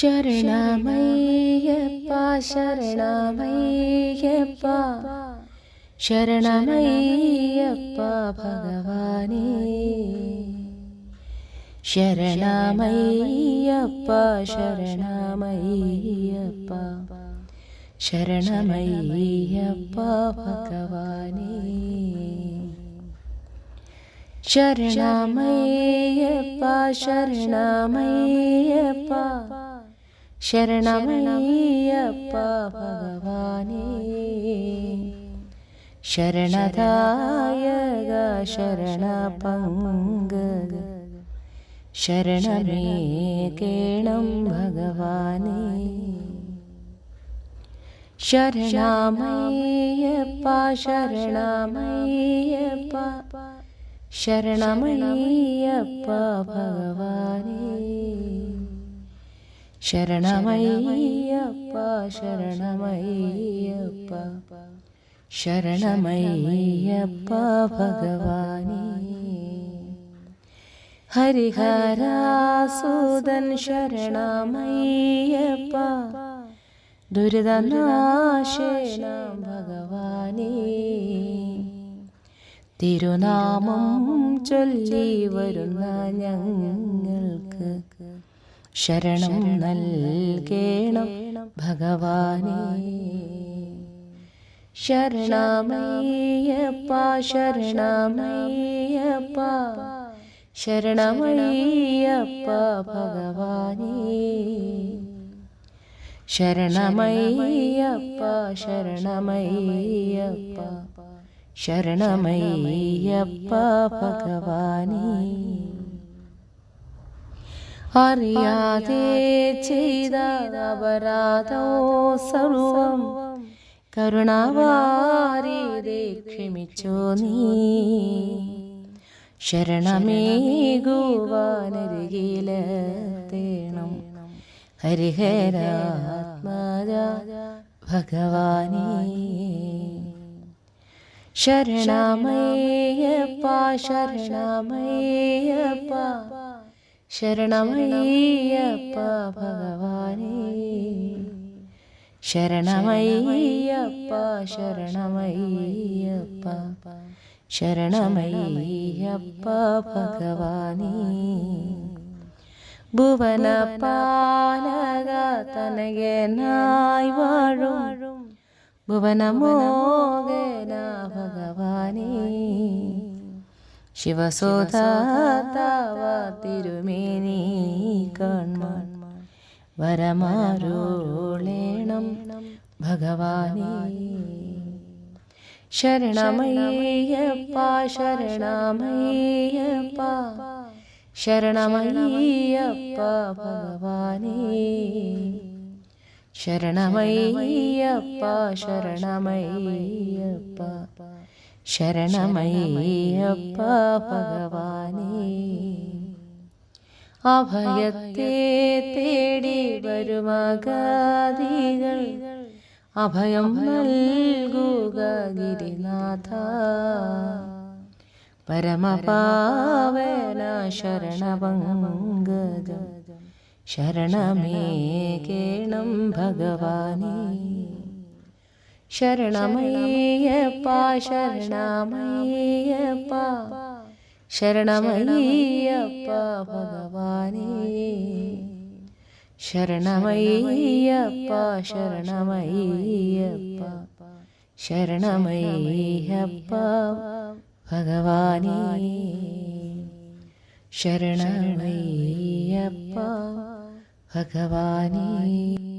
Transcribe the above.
ശരണമയ്യപ്പ ശരണമയ്യപ്പ. ശരണമയ്യപ്പ ഭഗവാനേ. ശരണമയ്യപ്പ ശരണമയ്യപ്പ. ശരണമയ്യപ്പ ഭഗവാനേ. ശരണമയ്യപ്പ ശരണമയ്യപ്പ. ശരണമയ്യപ്പ ഭഗവാനേ. ശരണദായക ശരണപങ്ക. ശരണമേ കേണം ഭഗവാനേ. ശരണമയ്യപ്പ ശരണമയ്യപ്പ. ശരണമയ്യപ്പ ഭഗവാനേ. ശരണമയ്യപ്പ ശരണമയ്യപ്പ ശരണമയ്യപ്പ. ഭഗവാനേ. ഹരിഹരാസൂദൻ ശരണമയ്യപ്പ. ദുരിതനാശേന ഭഗവാനേ. തിരുനാമം ചൊല്ലി വരുന്ന ഞങ്ങൾക്ക് ശരണം നൽകേണം ഭഗവാനേ. ശരണമയ്യപ്പ ശരണമയ്യപ്പ ശരണമയ്യപ്പ ഭഗവാനേ. ശരണമയ്യപ്പ ശരണമയ്യപ്പ ശരണമയ്യപ്പ ഭഗവാനേ. അറിയാതെ ചെയ്ത അപരാധോ സർവം കരുണാവാരിതെ ക്ഷമിച്ചോ നീ. ശരണമേകുവാനരികിലെത്തേണം ഹരിഹരാത്മജ ഭഗവാനേ. ശരണമയ്യപ്പ ശരണമയ്യപ്പ. ശരണമയ്യപ്പ ഭഗവാനേ. ശരണമയ്യപ്പ ശരണമയ്യപ്പ ശരണമയ്യപ്പ ഭഗവാനേ. ഭുവന പാലക തനകനായി വാഴും. ഭുവനമോകന ശിവസോധാവ തിരുമേനി കൺമാൻ വരമാരോളേണം ഭഗവാനേ. ശരണമയ്യപ്പ ശരണമയ്യപ്പ ശരണമയ്യപ്പ ഭഗവാനേ. ശരണമയ്യപ്പ ശരണമയ്യപ്പ ശരണമയ്യപ്പ ഭഗവാനേ. അഭയത്തെ തേടി വരുമഗാദികൾ അഭയം നൽകുക ഗിരിനാഥ. പരമപാവന ശരണപങ്കജം. ശരണമേ കേണം ഭഗവാനേ. ശരണമയ്യപ്പ ശരണമയ്യപ്പ. ശരണമയ്യപ്പ ഭഗവാനേ. ശരണമയ്യപ്പ ശരണമയ്യപ്പ. ശരണമയ്യപ്പ ഭഗവാനേ. ശരണമയ്യപ്പ ഭഗവാനേ.